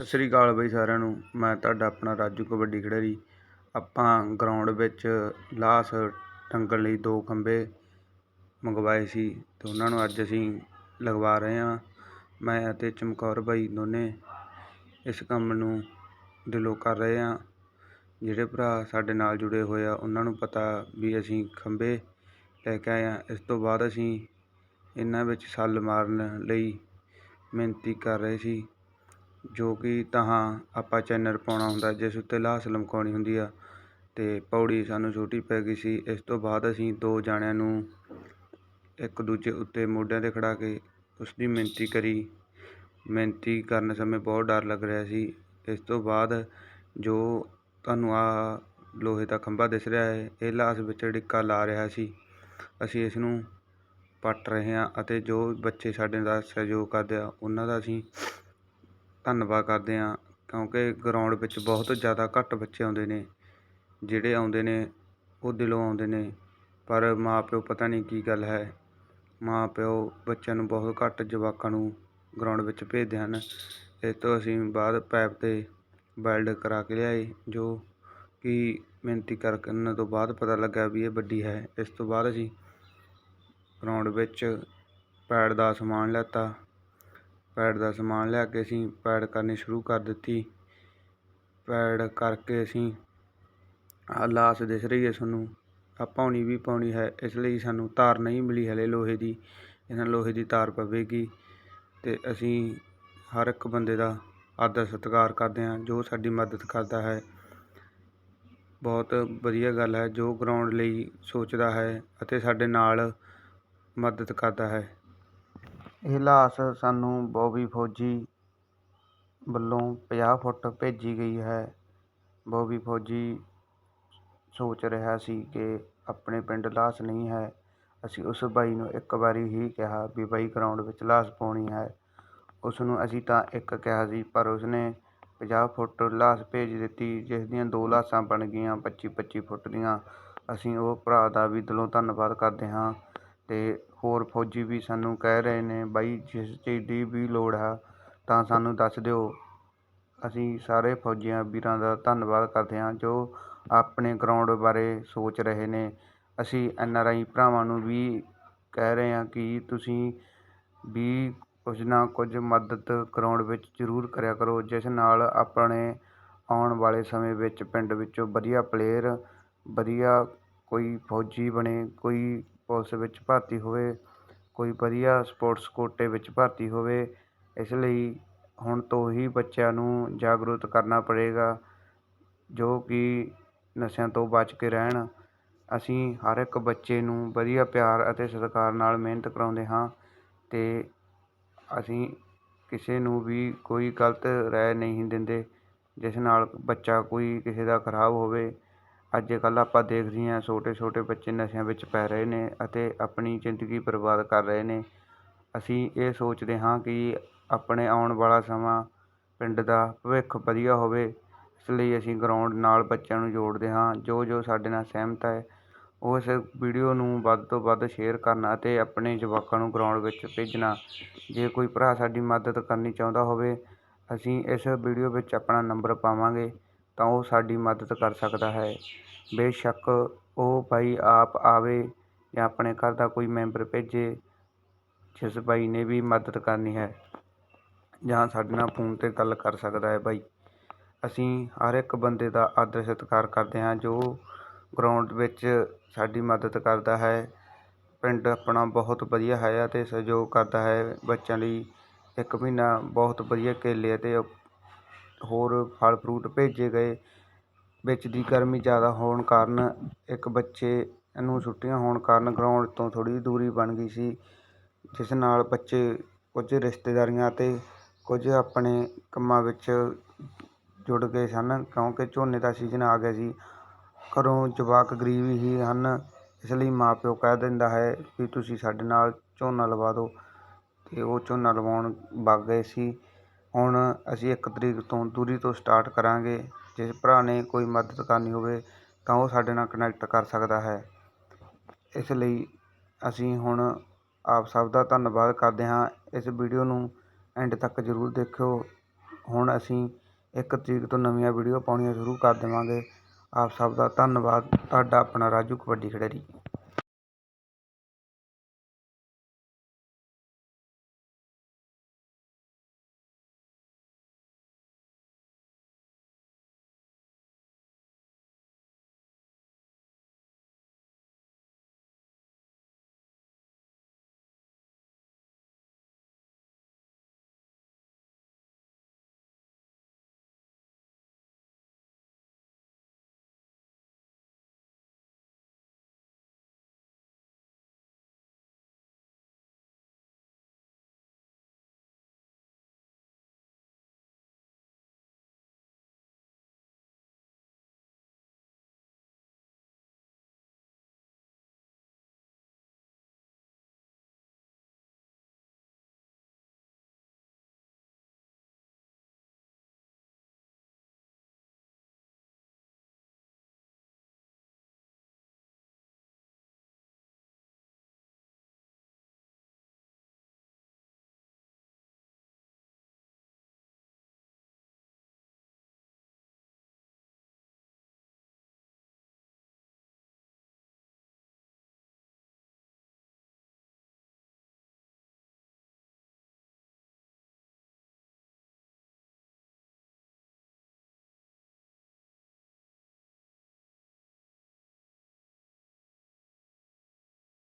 ਸਤਿ ਸ਼੍ਰੀ ਅਕਾਲ ਬਈ ਸਾਰਿਆਂ ਨੂੰ। ਮੈਂ ਤੁਹਾਡਾ ਆਪਣਾ ਰਾਜੂ ਕਬੱਡੀ ਖਿਡਾਰੀ। ਆਪਾਂ ਗਰਾਊਂਡ ਵਿੱਚ ਲਾਸ ਟੰਗਣ ਲਈ ਦੋ ਖੰਭੇ ਮੰਗਵਾਏ ਸੀ ਤੇ ਉਹਨਾਂ ਨੂੰ ਅੱਜ ਅਸੀਂ ਲਗਵਾ ਰਹੇ ਹਾਂ। ਮੈਂ ਅਤੇ ਚਮਕੌਰ ਬਾਈ ਦੋਨੇ ਇਸ ਕੰਮ ਨੂੰ ਦਿਲੋਂ ਕਰ ਰਹੇ ਹਾਂ। ਜਿਹੜੇ ਭਰਾ ਸਾਡੇ ਨਾਲ ਜੁੜੇ ਹੋਏ ਆ, ਉਹਨਾਂ ਨੂੰ ਪਤਾ ਵੀ ਅਸੀਂ ਖੰਭੇ ਲੈ ਕੇ ਆਏ ਹਾਂ। ਇਸ ਤੋਂ ਬਾਅਦ ਅਸੀਂ ਇਹਨਾਂ ਵਿੱਚ ਸੱਲ ਮਾਰਨ ਲਈ ਮਿਹਨਤੀ ਕਰ ਰਹੇ ਸੀ। ਜੋ ਕਿ ਤਹਾਂ ਆਪਾਂ ਚੈਨਰ ਪਾਉਣਾ ਹੁੰਦਾ, ਜਿਸ ਉੱਤੇ ਲਾਸ ਲਮਕਾਉਣੀ ਹੁੰਦੀ ਆ ਅਤੇ ਪੌੜੀ ਸਾਨੂੰ ਛੋਟੀ ਪੈ ਗਈ ਸੀ। ਇਸ ਤੋਂ ਬਾਅਦ ਅਸੀਂ ਦੋ ਜਾਣਿਆਂ ਨੂੰ ਇੱਕ ਦੂਜੇ ਉੱਤੇ ਮੋਢਿਆਂ 'ਤੇ ਖੜਾ ਕੇ ਉਸ ਦੀ ਮਿਹਨਤੀ ਕਰੀ। ਮਿਹਨਤੀ ਕਰਨ ਸਮੇਂ ਬਹੁਤ ਡਰ ਲੱਗ ਰਿਹਾ ਸੀ। ਇਸ ਤੋਂ ਬਾਅਦ ਜੋ ਤੁਹਾਨੂੰ ਆਹ ਲੋਹੇ ਦਾ ਖੰਭਾ ਦਿਸ ਰਿਹਾ ਹੈ, ਇਹ ਲਾਸ ਵਿੱਚ ਡਿੱਕਾ ਲਾ ਰਿਹਾ ਸੀ। ਅਸੀਂ ਇਸ ਨੂੰ ਪੱਟ ਰਹੇ ਹਾਂ ਅਤੇ ਜੋ ਬੱਚੇ ਸਾਡੇ ਦਾ ਸਹਿਯੋਗ ਕਰਦੇ ਆ, ਉਹਨਾਂ ਦਾ ਅਸੀਂ ਧੰਨਵਾਦ ਕਰਦੇ ਹਾਂ, ਕਿਉਂਕਿ ਗਰਾਊਂਡ ਵਿੱਚ ਬਹੁਤ ਜ਼ਿਆਦਾ ਘੱਟ ਬੱਚੇ ਆਉਂਦੇ ਨੇ, ਜਿਹੜੇ ਆਉਂਦੇ ਨੇ ਉਹ ਦਿਲੋਂ ਆਉਂਦੇ ਨੇ, ਪਰ ਮਾਂ ਪਿਓ ਪਤਾ ਨਹੀਂ ਕੀ ਗੱਲ ਹੈ। ਮਾਂ ਪਿਓ ਬੱਚਿਆਂ ਨੂੰ ਬਹੁਤ ਘੱਟ ਜਵਾਕਾਂ ਨੂੰ ਗਰਾਊਂਡ ਵਿੱਚ ਭੇਜਦੇ ਹਨ। ਇਸ ਤੋਂ ਅਸੀਂ ਬਾਅਦ ਪੈਪ 'ਤੇ ਵੈਲਡ ਕਰਾ ਕੇ ਲਿਆਏ, ਜੋ ਕਿ ਮਿਹਨਤੀ ਕਰਨ ਤੋਂ ਬਾਅਦ ਪਤਾ ਲੱਗਾ ਵੀ ਇਹ ਵੱਡੀ ਹੈ। ਇਸ ਤੋਂ ਬਾਅਦ ਅਸੀਂ ਗਰਾਊਂਡ ਵਿੱਚ ਪੈਡ ਦਾ ਸਮਾਨ ਲਿਆਤਾ। ਪੈਡ ਦਾ ਸਮਾਨ ਲਿਆ ਕੇ ਅਸੀਂ ਪੈਡ ਕਰਨੀ ਸ਼ੁਰੂ ਕਰ ਦਿੱਤੀ। ਪੈਡ ਕਰਕੇ ਅਸੀਂ ਆਹ ਲਾਸ ਦਿਸ ਰਹੀ ਹੈ ਤੁਹਾਨੂੰ ਆ ਪਾਉਣੀ ਵੀ ਪਾਉਣੀ ਹੈ, ਇਸ ਲਈ ਸਾਨੂੰ ਤਾਰ ਨਹੀਂ ਮਿਲੀ ਹਲੇ ਲੋਹੇ ਦੀ। ਇਹਨਾਂ ਲੋਹੇ ਦੀ ਤਾਰ ਪਵੇਗੀ ਤੇ ਅਸੀਂ ਹਰ ਇੱਕ ਬੰਦੇ ਦਾ ਆਦਰ ਸਤਿਕਾਰ ਕਰਦੇ ਹਾਂ, ਜੋ ਸਾਡੀ ਮਦਦ ਕਰਦਾ ਹੈ। ਬਹੁਤ ਵਧੀਆ ਗੱਲ ਹੈ, ਜੋ ਗਰਾਊਂਡ ਲਈ ਸੋਚਦਾ ਹੈ ਅਤੇ ਸਾਡੇ ਨਾਲ ਮਦਦ ਕਰਦਾ ਹੈ। ਇਹ ਲਾਸ ਸਾਨੂੰ ਬੋਬੀ ਫੌਜੀ ਵੱਲੋਂ 50 ਫੁੱਟ ਭੇਜੀ ਗਈ ਹੈ। ਬੋਬੀ ਫੌਜੀ ਸੋਚ ਰਿਹਾ ਸੀ ਕਿ ਆਪਣੇ ਪਿੰਡ ਲਾਸ ਨਹੀਂ ਹੈ। ਅਸੀਂ ਉਸ ਬਾਈ ਨੂੰ ਇੱਕ ਵਾਰੀ ਹੀ ਕਿਹਾ ਵੀ ਬਾਈ ਗਰਾਊਂਡ ਵਿੱਚ ਲਾਸ ਪਾਉਣੀ ਹੈ। ਉਸ ਨੂੰ ਅਸੀਂ ਤਾਂ ਇੱਕ ਕਿਹਾ ਸੀ, ਪਰ ਉਸਨੇ 50 ਫੁੱਟ ਲਾਸ ਭੇਜ ਦਿੱਤੀ, ਜਿਸ ਦੀਆਂ ਦੋ ਲਾਸਾਂ ਬਣ ਗਈਆਂ 25 25 ਫੁੱਟ ਦੀਆਂ। ਅਸੀਂ ਉਹ ਭਰਾ ਦਾ ਵੀ ਦਿਲੋਂ ਧੰਨਵਾਦ ਕਰਦੇ ਹਾਂ। ਤੇ ਹੋਰ ਫੌਜੀ ਵੀ ਸਾਨੂੰ ਕਹਿ ਰਹੇ ਨੇ, ਬਾਈ, ਜਿਸ ਚੀਜ਼ ਦੀ ਵੀ ਲੋੜ ਹੈ ਤਾਂ ਸਾਨੂੰ ਦੱਸ ਦਿਓ। ਅਸੀਂ ਸਾਰੇ ਫੌਜੀਆਂ ਵੀਰਾਂ ਦਾ ਧੰਨਵਾਦ ਕਰਦੇ ਹਾਂ, ਜੋ ਆਪਣੇ ਗਰਾਊਂਡ ਬਾਰੇ ਸੋਚ ਰਹੇ ਨੇ। ਅਸੀਂ ਐਨ ਆਰ ਆਈ ਭਰਾਵਾਂ ਨੂੰ ਵੀ ਕਹਿ ਰਹੇ ਹਾਂ ਕਿ ਤੁਸੀਂ ਵੀ ਕੁਝ ਨਾ ਕੁਝ ਮਦਦ ਗਰਾਊਂਡ ਵਿੱਚ ਜ਼ਰੂਰ ਕਰਿਆ ਕਰੋ, ਜਿਸ ਨਾਲ ਆਪਣੇ ਆਉਣ ਵਾਲੇ ਸਮੇਂ ਵਿੱਚ ਪਿੰਡ ਵਿੱਚੋਂ ਵਧੀਆ ਪਲੇਅਰ ਵਧੀਆ ਕੋਈ ਫੌਜੀ ਬਣੇ, ਕੋਈ ਪੁਲਿਸ ਵਿੱਚ ਭਰਤੀ ਹੋਵੇ, ਕੋਈ ਵਧੀਆ ਸਪੋਰਟਸ ਕੋਟੇ ਵਿੱਚ ਭਰਤੀ ਹੋਵੇ, ਇਸ ਲਈ ਹੁਣ ਤੋਂ ਹੀ ਬੱਚਿਆਂ ਨੂੰ ਜਾਗਰੂਕ ਕਰਨਾ ਪੜੇਗਾ, ਜੋ ਕਿ ਨਸ਼ਿਆਂ ਤੋਂ ਬਚ ਕੇ ਰਹਿਣ। ਅਸੀਂ ਹਰ ਇੱਕ ਬੱਚੇ ਨੂੰ ਵਧੀਆ ਪਿਆਰ ਅਤੇ ਸਤਿਕਾਰ ਨਾਲ ਮਿਹਨਤ ਕਰਾਉਂਦੇ ਹਾਂ ਅਤੇ ਅਸੀਂ ਕਿਸੇ ਨੂੰ ਵੀ ਕੋਈ ਗਲਤ ਰਾਏ ਨਹੀਂ ਦਿੰਦੇ, ਜਿਸ ਨਾਲ ਬੱਚਾ ਕੋਈ ਕਿਸੇ ਦਾ ਖਰਾਬ ਹੋਵੇ। ਅੱਜ ਕੱਲ੍ਹ ਆਪਾਂ ਦੇਖਦੇ ਹਾਂ ਛੋਟੇ ਛੋਟੇ ਬੱਚੇ ਨਸ਼ਿਆਂ ਵਿੱਚ ਪੈ ਰਹੇ ਨੇ ਅਤੇ ਆਪਣੀ ਜ਼ਿੰਦਗੀ ਬਰਬਾਦ ਕਰ ਰਹੇ ਨੇ। ਅਸੀਂ ਇਹ ਸੋਚਦੇ ਹਾਂ ਕਿ ਆਪਣੇ ਆਉਣ ਵਾਲਾ ਸਮਾਂ ਪਿੰਡ ਦਾ ਭਵਿੱਖ ਵਧੀਆ ਹੋਵੇ, ਇਸ ਲਈ ਅਸੀਂ ਗਰਾਊਂਡ ਨਾਲ ਬੱਚਿਆਂ ਨੂੰ ਜੋੜਦੇ ਹਾਂ। ਜੋ ਜੋ ਸਾਡੇ ਨਾਲ ਸਹਿਮਤ ਹੈ ਉਸ ਵੀਡੀਓ ਨੂੰ ਵੱਧ ਤੋਂ ਵੱਧ ਸ਼ੇਅਰ ਕਰਨਾ ਅਤੇ ਆਪਣੇ ਜਵਾਕਾਂ ਨੂੰ ਗਰਾਊਂਡ ਵਿੱਚ ਭੇਜਣਾ। ਜੇ ਕੋਈ ਭਰਾ ਸਾਡੀ ਮਦਦ ਕਰਨੀ ਚਾਹੁੰਦਾ ਹੋਵੇ, ਅਸੀਂ ਇਸ ਵੀਡੀਓ ਵਿੱਚ ਆਪਣਾ ਨੰਬਰ ਪਾਵਾਂਗੇ। ਤਾਂ ਉਹ ਸਾਡੀ ਮਦਦ ਕਰ ਸਕਦਾ ਹੈ। ਬੇਸ਼ੱਕ ਉਹ ਭਾਈ ਆਪ ਆਵੇ ਜਾਂ ਆਪਣੇ ਘਰ ਦਾ ਕੋਈ ਮੈਂਬਰ ਭੇਜੇ, ਜਿਸ ਬਾਈ ਨੇ ਵੀ ਮਦਦ ਕਰਨੀ ਹੈ ਜਾਂ ਸਾਡੇ ਨਾਲ ਫੋਨ 'ਤੇ ਗੱਲ ਕਰ ਸਕਦਾ ਹੈ ਬਾਈ ਅਸੀਂ ਹਰ ਇੱਕ ਬੰਦੇ ਦਾ ਆਦਰ ਸਤਿਕਾਰ ਕਰਦੇ ਹਾਂ, ਜੋ ਗਰਾਊਂਡ ਵਿੱਚ ਸਾਡੀ ਮਦਦ ਕਰਦਾ ਹੈ। ਪਿੰਡ ਆਪਣਾ ਬਹੁਤ ਵਧੀਆ ਹੈ ਅਤੇ ਸਹਿਯੋਗ ਕਰਦਾ ਹੈ। ਬੱਚਿਆਂ ਲਈ ਇੱਕ ਮਹੀਨਾ ਬਹੁਤ ਵਧੀਆ ਕੇਲੇ ਅਤੇ ਹੋਰ ਫਲ ਫਰੂਟ ਭੇਜੇ ਗਏ। ਵਿੱਚ ਦੀ ਗਰਮੀ ਜ਼ਿਆਦਾ ਹੋਣ ਕਾਰਨ ਇੱਕ ਬੱਚੇ ਨੂੰ ਛੁੱਟੀਆਂ ਹੋਣ ਕਾਰਨ ਗਰਾਊਂਡ ਤੋਂ ਥੋੜ੍ਹੀ ਦੂਰੀ ਬਣ ਗਈ ਸੀ, ਜਿਸ ਨਾਲ ਬੱਚੇ ਕੁਝ ਰਿਸ਼ਤੇਦਾਰੀਆਂ ਅਤੇ ਕੁਝ ਆਪਣੇ ਕੰਮਾਂ ਵਿੱਚ ਜੁੜ ਗਏ ਸਨ, ਕਿਉਂਕਿ ਝੋਨੇ ਦਾ ਸੀਜ਼ਨ ਆ ਗਿਆ ਸੀ। ਘਰੋਂ ਜਵਾਕ ਗਰੀਬ ਹੀ ਹਨ, ਇਸ ਲਈ ਮਾਂ ਪਿਓ ਕਹਿ ਦਿੰਦਾ ਹੈ ਵੀ ਤੁਸੀਂ ਸਾਡੇ ਨਾਲ ਝੋਨਾ ਲਵਾ ਦਿਓ। ਅਤੇ ਉਹ ਝੋਨਾ ਲਵਾਉਣ ਵਗ ਗਏ ਸੀ। ਹੁਣ ਅਸੀਂ ਇੱਕ ਤਰੀਕ ਤੋਂ ਦੂਰੀ ਤੋਂ ਸਟਾਰਟ ਕਰਾਂਗੇ। ਜੇ ਭਰਾ ਨੇ ਕੋਈ ਮਦਦ ਕਰਨੀ ਹੋਵੇ ਤਾਂ ਉਹ ਸਾਡੇ ਨਾਲ ਕਨੈਕਟ ਕਰ ਸਕਦਾ ਹੈ। ਇਸ ਲਈ ਅਸੀਂ ਹੁਣ ਆਪ ਸਭ ਦਾ ਧੰਨਵਾਦ ਕਰਦੇ ਹਾਂ। ਇਸ ਵੀਡੀਓ ਨੂੰ ਐਂਡ ਤੱਕ ਜ਼ਰੂਰ ਦੇਖਿਓ। ਹੁਣ ਅਸੀਂ ਇੱਕ ਤਰੀਕ ਤੋਂ ਨਵੀਆਂ ਵੀਡੀਓ ਪਾਉਣੀਆਂ ਸ਼ੁਰੂ ਕਰ ਦੇਵਾਂਗੇ। ਆਪ ਸਭ ਦਾ ਧੰਨਵਾਦ। ਤੁਹਾਡਾ ਆਪਣਾ ਰਾਜੂ ਕਬੱਡੀ ਖਿਡਾਰੀ।